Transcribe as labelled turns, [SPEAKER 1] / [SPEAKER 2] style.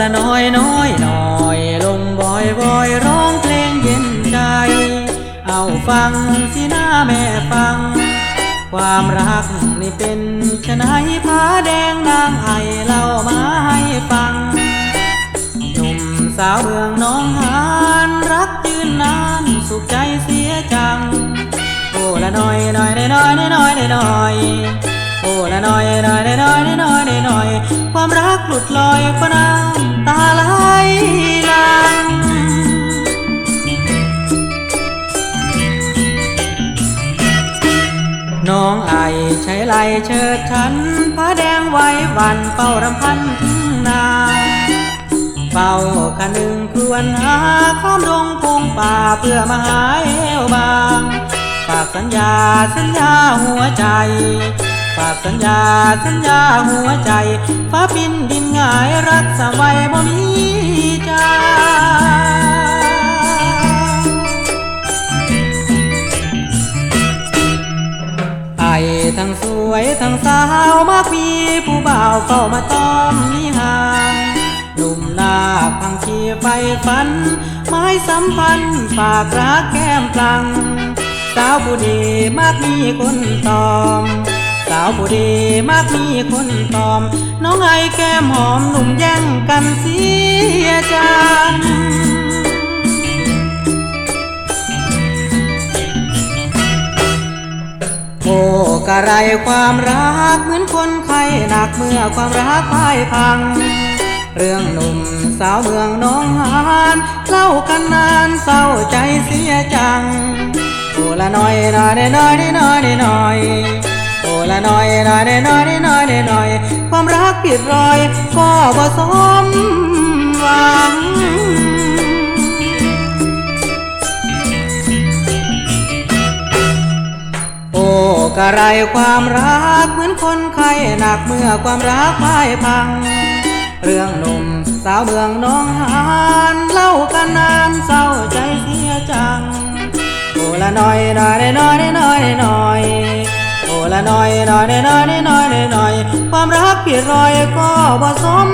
[SPEAKER 1] ละน้อยน้อยน้อยลงบ่อยบ่อยร้องเพลงเย็นใจ เอาฟังสิหน้าแม่ฟัง ความรักนี่เป็นชะไหนผ้าแดงนางไอเล่ามาให้ฟังหนุ่มสาวเมืองน้องหานรักยืนนานสุขใจเสียจัง โอ้ละน้อยน้อยน้อยน้อยน้อยน้อยโอ้ละน้อยน้อยน้อยน้อยน้อยความรักหลุดลอยก็น้ำ องไอใช้ไหลเชิดฉันผ้าแดงไว้วันเป่ารำพันถึงนาเฝ้าคันหนึ่งควรหาข้ามดงพงป่าเพื่อมาหาเอวบางฝากสัญญาสัญญาหัวใจฝากสัญญาสัญญาหัวใจฟ้าปินดินหงายรักสามไว้บ่มี วยทั้งสาวมากมีผู้บ่าวเข้ามาต้อมนิหางหนุ่มนาคพังขีไฟฝัน ไม้สัมพันธ์ฝากรักแก้มกลัง สาวผู้ดีมากมีคนตอม สาวผู้ดีมากมีคนตอม น้องไอแก้มหอมหนุ่มแย่งกันเสีย โอ้กะไรความรักเหมือนคนไข้หนักเมื่อความรักพ่ายพัง เรื่องหนุ่มสาวเมืองน้องหานเล่ากันนานเศร้าใจเสียจังโอละน้อยน้อยน้อยน้อยน้อยโอละน้อยน้อยน้อยน้อยน้อยความรักผิดรอยก็บ่สม อ้กะไรความรักเหมือนคนไข้หนักเมื่อความรักพ่ายพัง เรื่องหนุ่มสาวเมืองน้องหานเล่ากันนานเศร้าใจเสียจังโอ้ละน้อยน้อยน้อยน้อยน้อยโอ้ละน้อยน้อยน้อยน้อยน้อยความรักผิดรอยก็บ่สม